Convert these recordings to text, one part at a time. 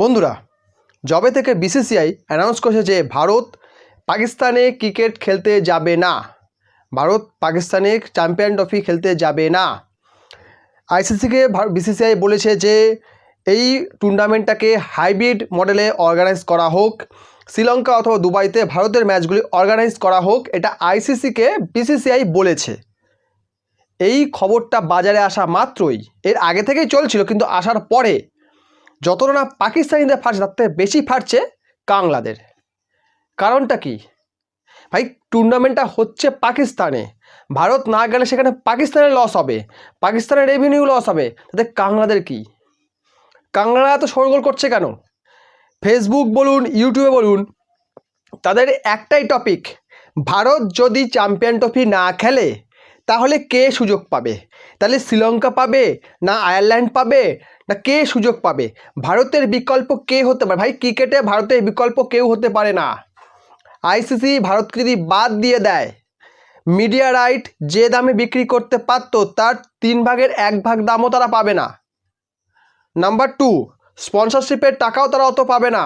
বন্ধুরা জবে থেকে বিসিসিআই অ্যানাউন্স করেছে যে ভারত পাকিস্তানে ক্রিকেট খেলতে যাবে না। ভারত পাকিস্তানে চ্যাম্পিয়ন ট্রফি খেলতে যাবে না। আইসিসিকে বিসিসিআই বলেছে যে এই টুর্নামেন্টটাকে হাইব্রিড মডেলে অর্গানাইজ করা হোক। শ্রীলঙ্কা অথবা দুবাইতে ভারতের ম্যাচগুলি অর্গানাইজ করা হোক, এটা আইসিসিকে বিসিসিআই বলেছে। এই খবরটা বাজারে আসা মাত্রই। এর আগে থেকেই চলছিল, কিন্তু আসার পরে যতটা না পাকিস্তানিদের ফাটছে তার থেকে বেশি ফাটছে কাংলাদের। কারণটা কি? ভাই টুর্নামেন্টটা হচ্ছে পাকিস্তানে। ভারত না গেলে সেখানে পাকিস্তানের লস হবে। পাকিস্তানের রেভিনিউ লস হবে। তাতে কাংলাদের কি? কাংলারা এত শোরগোল করছে কেন? ফেসবুক বলুন ইউটিউবে বলুন, তাদের একটাই টপিক ভারত যদি চ্যাম্পিয়ন ট্রফি না খেলে তাহলে কে সুযোগ পাবে? তাহলে শ্রীলঙ্কা পাবে না আয়ারল্যান্ড পাবে? না কে সুযোগ পাবে? ভারতের বিকল্প কে হতে পারে? ভাই, ক্রিকেটে ভারতের বিকল্প কেউ হতে পারে না। আইসিসি ভারতকে যদি বাদ দিয়ে দেয়, মিডিয়া রাইট যে দামে বিক্রি করতে পারতো, তার তিন ভাগের এক ভাগ দামও তারা পাবে না। নাম্বার টু, স্পন্সরশিপের টাকাও তারা অত পাবে না।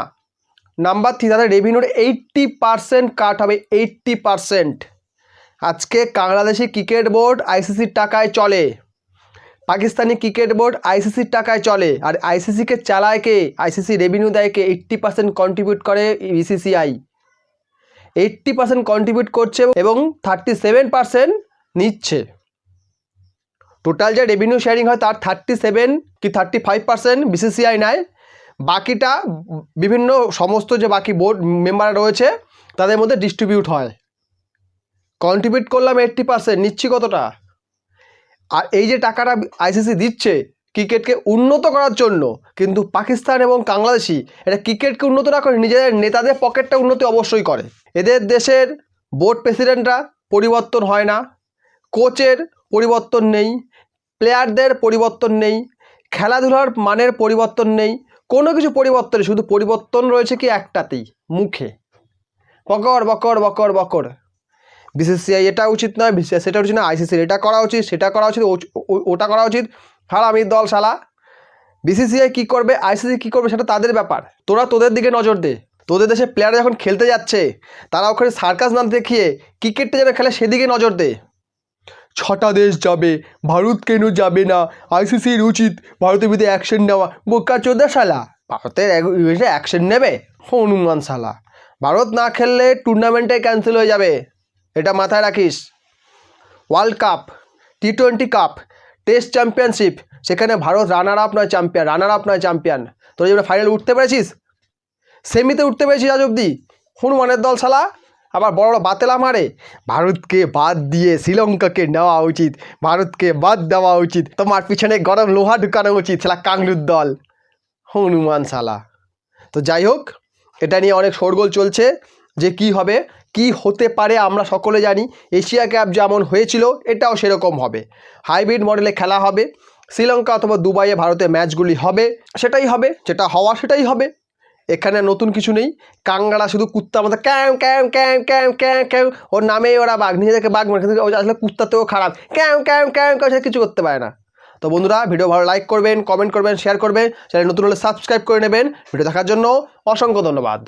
নাম্বার থ্রি, তাদের রেভিনিউর এইট্টি পারসেন্ট কাট হবে এইট্টি পারসেন্ট আজকে বাংলাদেশি ক্রিকেট বোর্ড আইসিসির টাকায় চলে। পাকিস্তানি ক্রিকেট বোর্ড আইসিসির টাকায় চলে। আর আইসিসিকে চালায় কে? আইসিসি রেভিনিউ দেয় কে? এইট্টি পার্সেন্ট কন্ট্রিবিউট করে বিসিসিআই এইট্টি পার্সেন্ট কন্ট্রিবিউট করছে এবং থার্টি সেভেন পার্সেন্ট নিচ্ছে। টোটাল যে রেভিনিউ শেয়ারিং হয় তার থার্টি সেভেন কি থার্টি ফাইভ পার্সেন্ট বিসিসিআই নেয়। বাকিটা বিভিন্ন সমস্ত যে বাকি বোর্ড মেম্বার রয়েছে, তাদের মধ্যে ডিস্ট্রিবিউট হয়। কন্ট্রিবিউট করলাম এইট্টি পার্সেন্ট নিচ্ছি কতটা? আর এই যে টাকাটা আইসিসি দিচ্ছে ক্রিকেটকে উন্নত করার জন্য, কিন্তু পাকিস্তান এবং বাংলাদেশি এটা ক্রিকেটকে উন্নত না করে নিজেদের নেতাদের পকেটটা উন্নতি অবশ্যই করে। এদের দেশের বোর্ড প্রেসিডেন্টরা পরিবর্তন হয় না কোচের পরিবর্তন নেই প্লেয়ারদের পরিবর্তন নেই, খেলাধুলার মানের পরিবর্তন নেই, কোনো কিছু পরিবর্তন শুধু পরিবর্তন রয়েছে কি একটাতেই, মুখে। বকর বকর বকর বকর। বিসিসিআই এটা উচিত নয়, বিসিসিআই সেটা উচিত না আইসিসির এটা করা উচিত, সেটা করা উচিত ওটা করা উচিত। হারামির দল শালা বিসিসিআই কী করবে আইসিসি কী করবে সেটা তাদের ব্যাপার। তোরা তোদের দিকে নজর দে। তোদের দেশে প্লেয়াররা যখন খেলতে যাচ্ছে, তারা ওখানে সার্কাস না দেখিয়ে ক্রিকেটটা যেন খেলে সেদিকে নজর দে। ছটা দেশ যাবে, ভারত কেন যাবে না? আইসিসির উচিত ভারতের বিরুদ্ধে অ্যাকশন নেওয়া। বোকা চোদ্দা শালা ভারতের অ্যাকশন নেবে হনুমান শালা ভারত না খেললে টুর্নামেন্টে ক্যান্সেল হয়ে যাবে। এটা মাথায় রাখিস। World Cup T twenty cup Test championship সেখানে ভারত রানার আপ নয় চ্যাম্পিয়ন রানার আপ নয় চ্যাম্পিয়ন তোরা যেটা ফাইনাল উঠতে পেরেছিস? সেমিতে উঠতে পেরেছিস আজ অবধি। হনুমানের দল শালা। আবার বড় বড় বাতেলা মারে। ভারতকে বাদ দিয়ে শ্রীলঙ্কাকে নেওয়া উচিত। ভারতকে বাদ দেওয়া উচিত। তোমার পিছনে গরম লোহা ঢুকানো উচিত শালা কাংলুর দল। হনুমান শালা। তো যাই হোক, এটা নিয়ে অনেক শোরগোল চলছে। যে কি হবে কি হতে পারে আমরা সকলে জানি। এশিয়া কাপ যেমন হয়েছিল, এটাও সেরকম হবে। হাইব্রিড মডেলে খেলা হবে। শ্রীলঙ্কা অথবা দুবাইয়ে ভারতের ম্যাচগুলি হবে, সেটাই হবে, যেটা হওয়া সেটাই হবে। এখানে নতুন কিছু নেই। কাঙ্গারা শুধু কুত্তার মতো ক্যাম ক্যাম ক্যাম ক্যাম ক্যাম ক্যাম। ওর নামে ওরা বাঘ, নিজেদেরকে বাঘ মনে। ও আসলে কুত্তার থেকেও খারাপ। ক্যাম ক্যাম ক্যাম ক্যাম কিছু করতে পারে না। তো বন্ধুরা, ভিডিও ভালো লাইক করবেন কমেন্ট করবেন শেয়ার করবেন। চ্যানেল নতুন হলে সাবস্ক্রাইব করে নেবেন। ভিডিও দেখার জন্য অসংখ্য ধন্যবাদ।